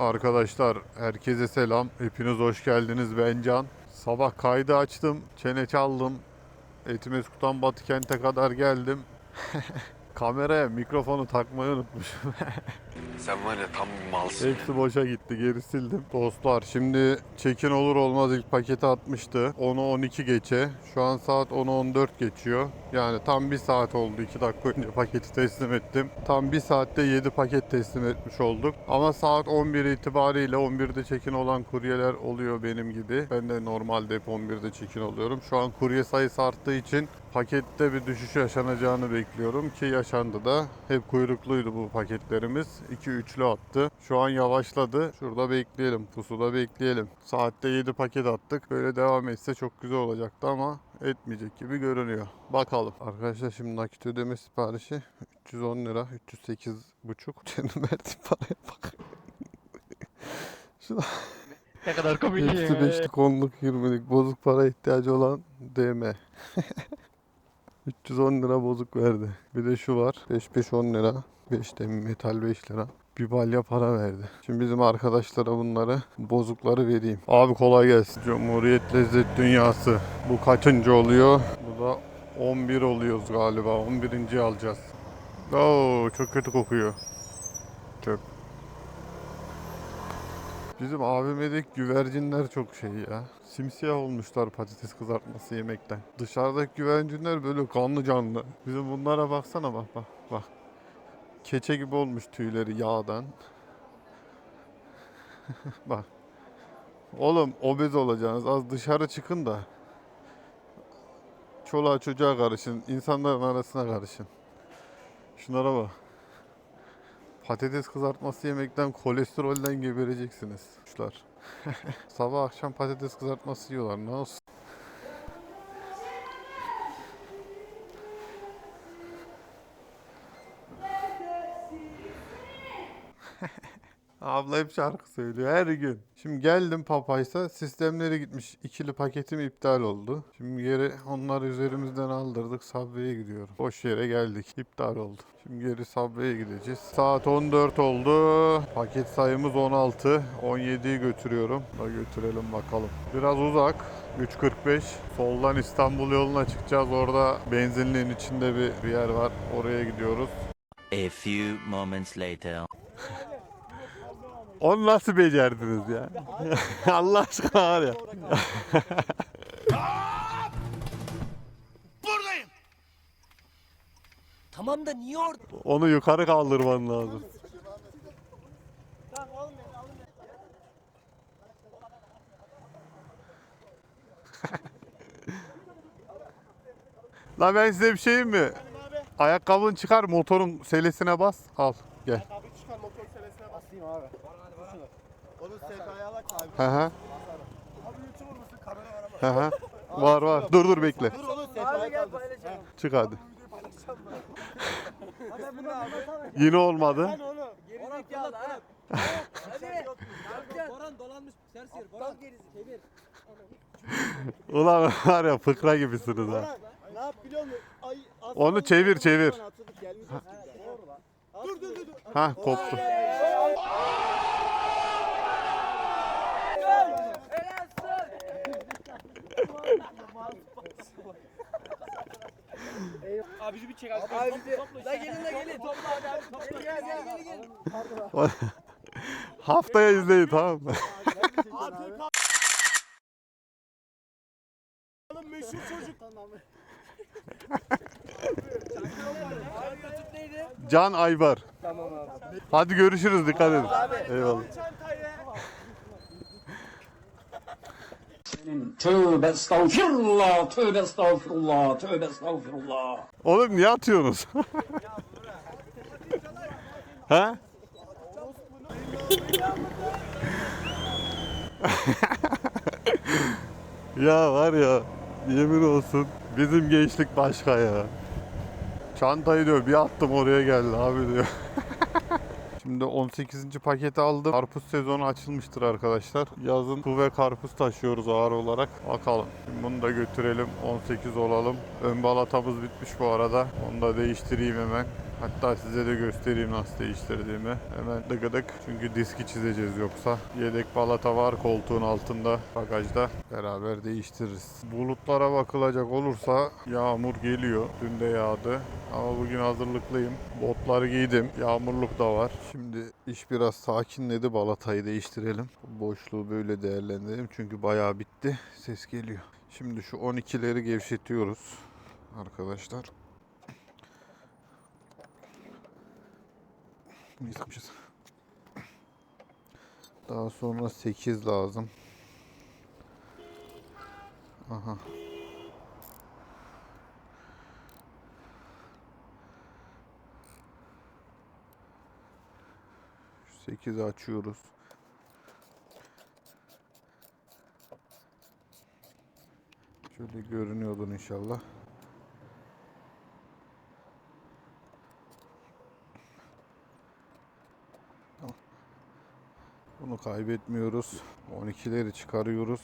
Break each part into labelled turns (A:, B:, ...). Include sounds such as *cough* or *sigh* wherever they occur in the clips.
A: Arkadaşlar herkese selam. Hepiniz hoş geldiniz. Ben Can. Sabah kaydı açtım. Çene çaldım. Etimesgut'tan Batı kente kadar geldim. *laughs* Kameraya mikrofonu takmayı unutmuşum. *laughs*
B: Sen var ya tam bir malsın.
A: Hepsi boşa gitti. Geri sildim. Dostlar şimdi check-in olur olmaz ilk paketi atmıştı. 10'u 12 geçe. Şu an saat 10'u 14 geçiyor. Yani tam bir saat oldu. 2 dakika önce paketi teslim ettim. Tam bir saatte 7 paket teslim etmiş olduk. Ama saat 11 itibariyle 11'de check-in olan kuryeler oluyor benim gibi. Ben de normalde hep 11'de check-in oluyorum. Şu an kurye sayısı arttığı için pakette bir düşüş yaşanacağını bekliyorum ki yaşandı da. Hep kuyrukluydu bu paketlerimiz. 2 üçlü attı. Şu an yavaşladı. Şurada bekleyelim. Pusuda bekleyelim. Saatte 7 paket attık. Böyle devam etse çok güzel olacaktı ama etmeyecek gibi görünüyor. Bakalım. Arkadaşlar şimdi nakit ödeme siparişi 310 lira. 308 buçuk. *laughs* Canım verdiğim paraya bak. Şuna *laughs*
C: Ne kadar komik
A: Hepsi beşlik, onluk, yirmilik. Bozuk para ihtiyacı olan DM. *laughs* 310 lira bozuk verdi. Bir de şu var. 5 5 10 lira. 5 de metal 5 lira. Bir balya para verdi. Şimdi bizim arkadaşlara bunları bozukları vereyim. Abi kolay gelsin. Cumhuriyet Lezzet Dünyası. Bu kaçıncı oluyor? Bu da 11 oluyoruz galiba. 11. alacağız. Oo çok kötü kokuyor. Çöp. Bizim AVM'deki güvercinler çok şey ya. Simsiyah olmuşlar patates kızartması yemekten. Dışarıdaki güvercinler böyle kanlı canlı. Bizim bunlara baksana bak bak bak. Keçe gibi olmuş tüyleri yağdan. *laughs* bak. Oğlum obez olacaksınız. Az dışarı çıkın da. Çoluğa çocuğa karışın. insanların arasına karışın. Şunlara bak. Patates kızartması yemekten kolesterolden gebereceksiniz. Kuşlar. Sabah akşam patates kızartması yiyorlar. Ne olsun? Abla hep şarkı söylüyor her gün. Şimdi geldim Papaysa sistemleri gitmiş. İkili paketim iptal oldu. Şimdi geri onları üzerimizden aldırdık. Subway'e gidiyorum. Boş yere geldik. İptal oldu. Şimdi geri Subway'e gideceğiz. Saat 14 oldu. Paket sayımız 16. 17'yi götürüyorum. Da götürelim bakalım. Biraz uzak. 3.45. Soldan İstanbul yoluna çıkacağız. Orada benzinliğin içinde bir, bir yer var. Oraya gidiyoruz.
D: A few moments later. *laughs*
A: Onu nasıl becerdiniz ya? *laughs* Allah aşkına var ya.
C: Tamam da niye orada?
A: Onu yukarı kaldırman lazım. *laughs* La ben size bir şeyim mi? Ayakkabını çıkar motorun selesine bas. Al gel.
E: Abi çıkar motor selesine basayım abi. SK'ya abi.
A: Hı hı.
E: Abi YouTuber musun? Kamera var ama.
A: Hı hı. Var var. Dur dur bekle.
E: Dur SK'ya.
A: Çık hadi. Yine olmadı.
E: Sen onu.
C: Gerizekalı ha. Hadi. Boran dolanmış serseri. Boran çevir.
A: Ulan *laughs* var ya fıkra gibisiniz ha.
E: Ne yap biliyor musun? Ay, aslında
A: Onu çevir, çevir.
E: dur dur. dur.
A: Ha koptu.
C: Abi bir çek abi. Abi bir La gelin la gelin. Topla hadi abi. Topla. Gel gel gel gel.
A: Haftaya izleyin tamam mı?
E: Oğlum meşhur çocuk.
C: Abi?
A: Can Aybar. Hadi görüşürüz dikkat edin. Eyvallah.
F: Tövbe estağfirullah, tövbe estağfirullah, tövbe estağfirullah.
A: Oğlum niye atıyorsunuz? *laughs* ha? *laughs* ya var ya yemin olsun bizim gençlik başka ya. Çantayı diyor bir attım oraya geldi abi diyor. *laughs* Şimdi 18. paketi aldım. Karpuz sezonu açılmıştır arkadaşlar. Yazın su ve karpuz taşıyoruz ağır olarak. Bakalım. Şimdi bunu da götürelim. 18 olalım. Ön balatamız bitmiş bu arada. Onu da değiştireyim hemen. Hatta size de göstereyim nasıl değiştirdiğimi. Hemen tıkıdık. Çünkü diski çizeceğiz yoksa. Yedek balata var koltuğun altında bagajda. Beraber değiştiririz. Bulutlara bakılacak olursa yağmur geliyor. Dün de yağdı. Ama bugün hazırlıklıyım. Botları giydim. Yağmurluk da var. Şimdi iş biraz sakinledi. Balatayı değiştirelim. Boşluğu böyle değerlendirelim. Çünkü bayağı bitti. Ses geliyor. Şimdi şu 12'leri gevşetiyoruz. Arkadaşlar. Bunu sıkmışız. Daha sonra 8 lazım. Aha. Şu 8'i açıyoruz. Şöyle görünüyordur inşallah. Bunu kaybetmiyoruz. 12'leri çıkarıyoruz.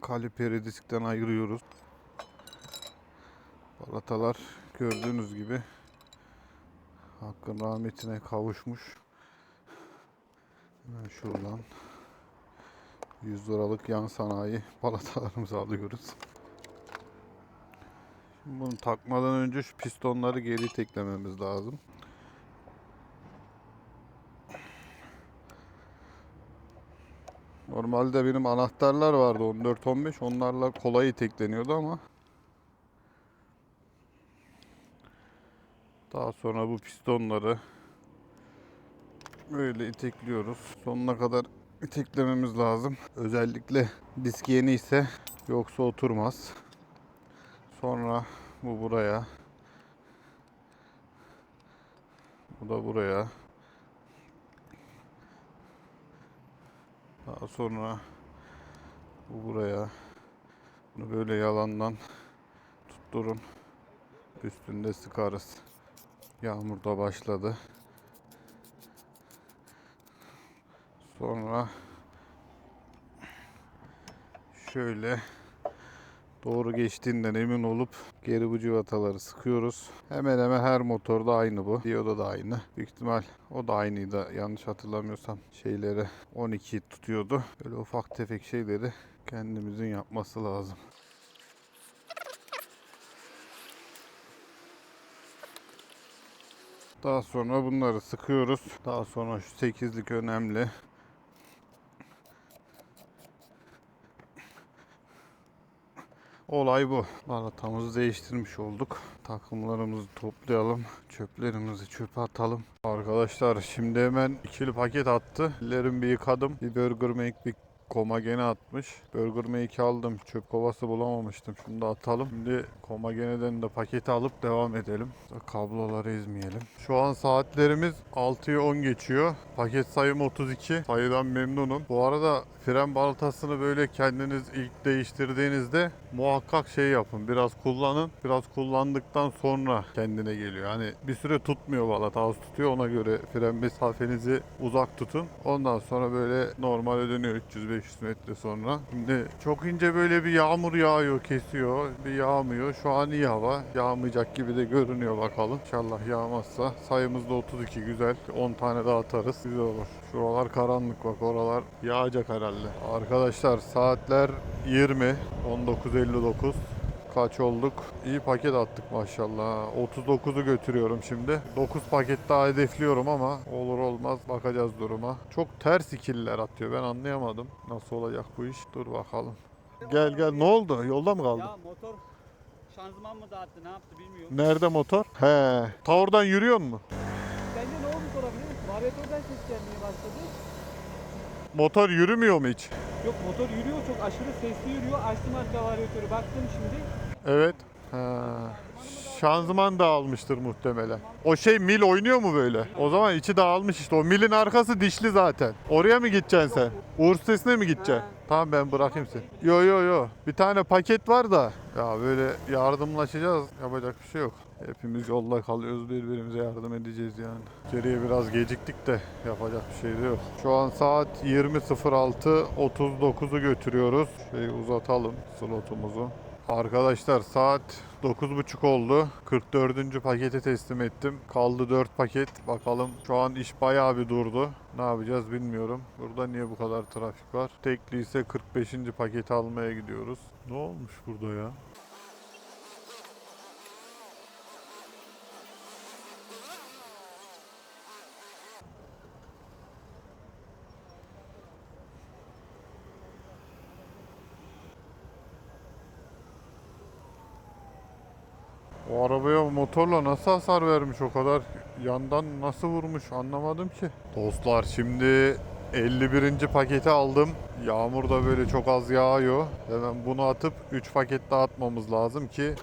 A: Kaliperi diskten ayırıyoruz. Balatalar gördüğünüz gibi Hakkın rahmetine kavuşmuş. Hemen şuradan 100 liralık yan sanayi balatalarımızı alıyoruz. Şimdi bunu takmadan önce şu pistonları geri teklememiz lazım. Normalde benim anahtarlar vardı 14-15 onlarla kolay itekleniyordu ama daha sonra bu pistonları böyle itekliyoruz. Sonuna kadar iteklememiz lazım. Özellikle disk yeni ise yoksa oturmaz. Sonra bu buraya. Bu da buraya. Daha sonra bu buraya. Bunu böyle yalandan tutturun. Üstünde sıkarız. Yağmur da başladı. Sonra şöyle doğru geçtiğinden emin olup geri bu civataları sıkıyoruz. Hemen hemen her motorda aynı bu. Dioda da aynı. Büyük ihtimal o da aynıydı. Yanlış hatırlamıyorsam şeyleri 12 tutuyordu. Böyle ufak tefek şeyleri kendimizin yapması lazım. Daha sonra bunları sıkıyoruz. Daha sonra şu 8'lik önemli. Olay bu. Balatamızı değiştirmiş olduk. Takımlarımızı toplayalım. Çöplerimizi çöpe atalım. Arkadaşlar şimdi hemen ikili paket attı. Ellerimi bir yıkadım. Bir Burger Make bir Komagene atmış. Burger Make aldım. Çöp kovası bulamamıştım. Şunu da atalım. Şimdi Komagene'den de paketi alıp devam edelim. Kabloları ezmeyelim. Şu an saatlerimiz 6'yı 10 geçiyor. Paket sayım 32. Sayıdan memnunum. Bu arada fren balatasını böyle kendiniz ilk değiştirdiğinizde muhakkak şey yapın. Biraz kullanın. Biraz kullandıktan sonra kendine geliyor. Hani bir süre tutmuyor balata. Az tutuyor. Ona göre fren mesafenizi uzak tutun. Ondan sonra böyle normale dönüyor 300-500 metre sonra. Şimdi çok ince böyle bir yağmur yağıyor, kesiyor. Bir yağmıyor. Şu an iyi hava. Yağmayacak gibi de görünüyor bakalım. İnşallah yağmazsa. Sayımız da 32 güzel. 10 tane daha atarız. Güzel olur. Şuralar karanlık bak oralar yağacak herhalde. Arkadaşlar saatler 20. 19.59 kaç olduk? İyi paket attık maşallah. 39'u götürüyorum şimdi. 9 paket daha hedefliyorum ama olur olmaz bakacağız duruma. Çok ters ikililer atıyor. Ben anlayamadım. Nasıl olacak bu iş? Dur bakalım. Gel gel. Ne oldu? Yolda mı kaldın?
C: Ya motor şanzıman mı dağıttı ne yaptı bilmiyorum.
A: Nerede motor? He. Ta oradan yürüyor mu?
C: Bence ne olmuş olabilir? Varyatörden ses gelmeye başladı.
A: Motor yürümüyor mu hiç?
C: Yok motor yürüyor çok aşırı sesli yürüyor. Açtım arka varyatörü baktım şimdi.
A: Evet. Ha. Şanzıman dağılmıştır muhtemelen. O şey mil oynuyor mu böyle? O zaman içi dağılmış işte. O milin arkası dişli zaten. Oraya mı gideceksin sen? Uğur sitesine mi gideceksin? Tamam ben bırakayım seni. Yo yo yo. Bir tane paket var da. Ya böyle yardımlaşacağız. Yapacak bir şey yok. Hepimiz yolda kalıyoruz birbirimize yardım edeceğiz yani. Geriye biraz geciktik de yapacak bir şey de yok. Şu an saat 20.06 39'u götürüyoruz. Şeyi uzatalım slotumuzu. Arkadaşlar saat 9.30 oldu. 44. paketi teslim ettim. Kaldı 4 paket. Bakalım şu an iş bayağı bir durdu. Ne yapacağız bilmiyorum. Burada niye bu kadar trafik var? Tekli ise 45. paketi almaya gidiyoruz. Ne olmuş burada ya? O arabaya motorla nasıl hasar vermiş o kadar yandan nasıl vurmuş anlamadım ki. Dostlar şimdi 51. paketi aldım. Yağmur da böyle çok az yağıyor. Hemen bunu atıp 3 paket daha atmamız lazım ki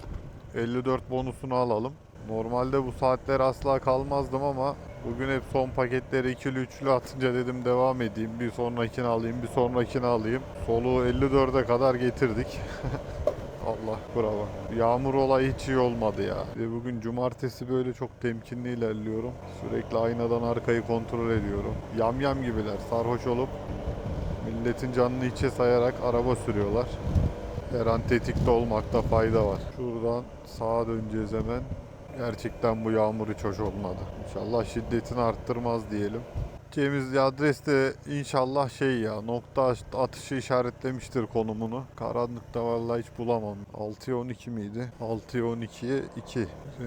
A: 54 bonusunu alalım. Normalde bu saatler asla kalmazdım ama bugün hep son paketleri ikili üçlü atınca dedim devam edeyim. Bir sonrakini alayım, bir sonrakini alayım. Soluğu 54'e kadar getirdik. *laughs* Allah bravo. Yağmur olayı hiç iyi olmadı ya. Ve bugün cumartesi böyle çok temkinli ilerliyorum. Sürekli aynadan arkayı kontrol ediyorum. Yamyam gibiler sarhoş olup milletin canını içe sayarak araba sürüyorlar. Her an tetikte olmakta fayda var. Şuradan sağa döneceğiz hemen. Gerçekten bu yağmur hiç hoş olmadı. İnşallah şiddetini arttırmaz diyelim. Gideceğimiz adres de inşallah şey ya nokta atışı işaretlemiştir konumunu. Karanlıkta vallahi hiç bulamam. 6'ya 12 miydi? 6'ya 12'ye 2.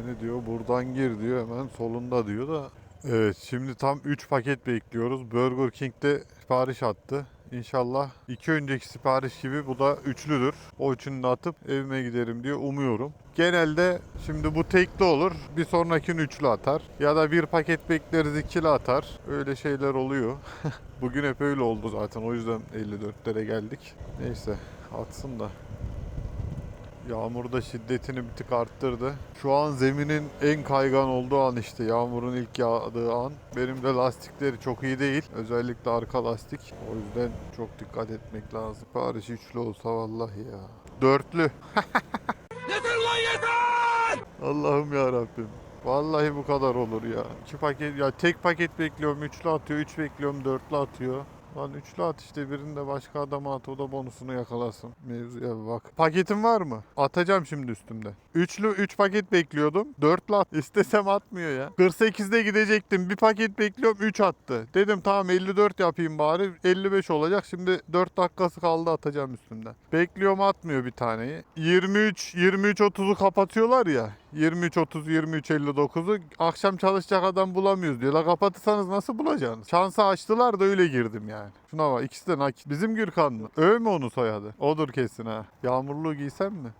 A: Ne diyor? Buradan gir diyor. Hemen solunda diyor da. Evet şimdi tam 3 paket bekliyoruz. Burger King'de sipariş attı. İnşallah iki önceki sipariş gibi bu da üçlüdür. O üçünü de atıp evime giderim diye umuyorum. Genelde şimdi bu tekli olur. Bir sonrakini üçlü atar. Ya da bir paket bekleriz ikili atar. Öyle şeyler oluyor. *laughs* Bugün hep öyle oldu zaten. O yüzden 54'lere geldik. Neyse atsın da. Yağmur da şiddetini bir tık arttırdı. Şu an zeminin en kaygan olduğu an işte yağmurun ilk yağdığı an. Benim de lastikleri çok iyi değil. Özellikle arka lastik. O yüzden çok dikkat etmek lazım. Sipariş üçlü olsa vallahi ya. Dörtlü. *laughs* Allah'ım ya Rabbim. Vallahi bu kadar olur ya. İki paket ya tek paket bekliyorum üçlü atıyor, üç bekliyorum dörtlü atıyor. Lan üçlü at işte birinde başka adama at o da bonusunu yakalasın. Mevzuya bak. Paketin var mı? Atacağım şimdi üstümde. Üçlü 3 paket bekliyordum. Dörtlü at. *laughs* İstesem atmıyor ya. 48'de gidecektim. Bir paket bekliyorum 3 attı. Dedim tamam 54 yapayım bari. 55 olacak. Şimdi 4 dakikası kaldı atacağım üstümden. Bekliyorum atmıyor bir taneyi. 23 23 30'u kapatıyorlar ya. 23 30 23 59'u akşam çalışacak adam bulamıyoruz diyor. La kapatırsanız nasıl bulacaksınız? Şansı açtılar da öyle girdim yani. Şuna bak ikisi de nakit. Bizim Gürkan mı? Öv mü onun soyadı? Odur kesin ha. Yağmurluğu giysem mi?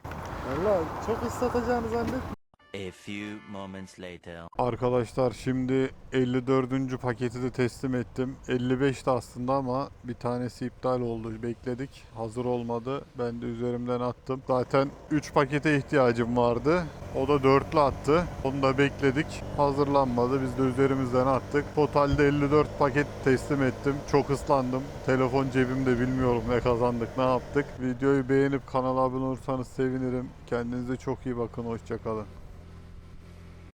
E: Valla çok ıslatacağını zannet.
D: A few moments later.
A: Arkadaşlar şimdi 54. paketi de teslim ettim. 55'ti aslında ama bir tanesi iptal oldu. Bekledik. Hazır olmadı. Ben de üzerimden attım. Zaten 3 pakete ihtiyacım vardı. O da dörtlü attı. Onu da bekledik. Hazırlanmadı. Biz de üzerimizden attık. Totalde 54 paket teslim ettim. Çok ıslandım. Telefon cebimde bilmiyorum ne kazandık ne yaptık. Videoyu beğenip kanala abone olursanız sevinirim. Kendinize çok iyi bakın. Hoşçakalın.